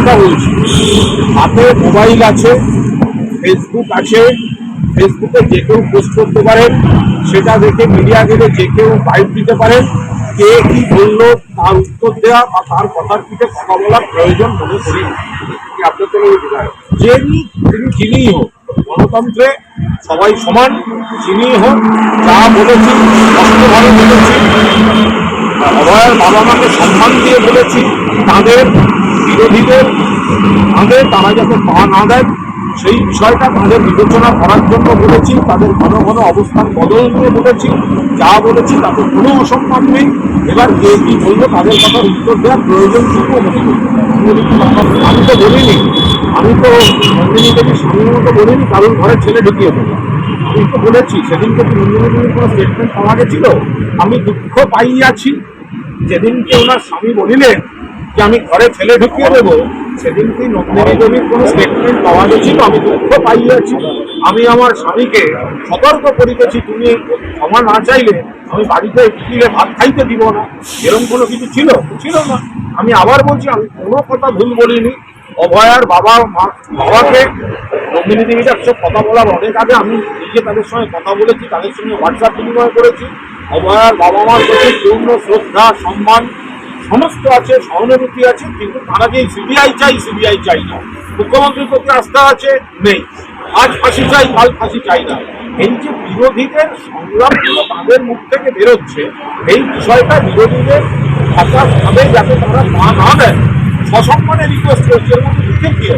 কথা বলছি। হাতে মোবাইল আছে ফেসবুক আছে ফেসবুকে যে কেউ পোস্ট করতে পারেন সেটা দেখে মিডিয়া গেলে যে কেউ বাইট দিতে পারে, কে কি বলল, তার উত্তর দেওয়া বা তার কথার পিঠে কথা বলার প্রয়োজন মনে করি আপনার যিনি তিনি যিনিই হোক, গণতন্ত্রে সবাই সমান, যিনিই হোক, যা বলেছি, স্পষ্টভাবে বলেছি অভয়ের বাবা মাকে সম্মান দিয়ে বলেছি, তাদের বিরোধীদের তাদের তারা যাতে পা না দেয়, সেই বিষয়টা তাদের বিবেচনা করার জন্য বলেছি, তাদের ঘন ঘন অবস্থান বদল নিয়ে বলেছি, যা বলেছি তাতে কোনো অসম্মান নেই। এবার কে কি বলব, তাদের কথার উত্তর দেওয়ার প্রয়োজন শুধু আমি তো বলিনি, আমি তো নন্দিনী দেবী স্বামীর মতো বলিনি, কারণ ঘরে ছেলে ঢুকিয়ে দেবো। আমি তো বলেছি, সেদিনকে নন্দিনী দেবীর কোনো স্টেটমেন্ট পাওয়া গেছিল? আমি দুঃখ পাইয়াছি, যেদিনকে ওনার স্বামী বলিলেন যে আমি ঘরে ছেলে ঢুকিয়ে দেবো সেদিনকে নন্দিনী দেবীর কোনো স্টেটমেন্ট পাওয়া গেছিল? আমি দুঃখ পাইয়াছি। আমি আমার স্বামীকে সতর্ক করিতেছি, তুমি ক্ষমা না চাইলে আমি বাড়িতে ঢুকিলে ভাত খাইতে দিব না। এরকম কোনো কিছু ছিল? ছিল না। আমি আবার বলছি, আমি কোনো কথা ভুল বলিনি। অভয়ার বাবা, মা, বাবাকে নন্দিনী দেবীর সব কথা বলার অনেক আগে আমি নিজে তাদের সঙ্গে কথা বলেছি, তাদের সঙ্গে হোয়াটসঅ্যাপ বিনিময় করেছি। অভয়ার বাবা মার প্রতি পূর্ণ শ্রদ্ধা, সম্মান সমস্ত আছে, সহানুভূতি আছে, কিন্তু তারা যে সিবিআই চাই সিবিআই চাই না। মুখ্যমন্ত্রীর প্রতি আস্থা আছে? নেই। আজ ফাঁসি চাই, কাল ফাঁসি চাই না। এই যে বিরোধীদের সংগ্রামগুলো তাদের মুখ থেকে বেরোচ্ছে, এই বিষয়টা বিরোধীদের হতাশ ভাবে যাতে তারা না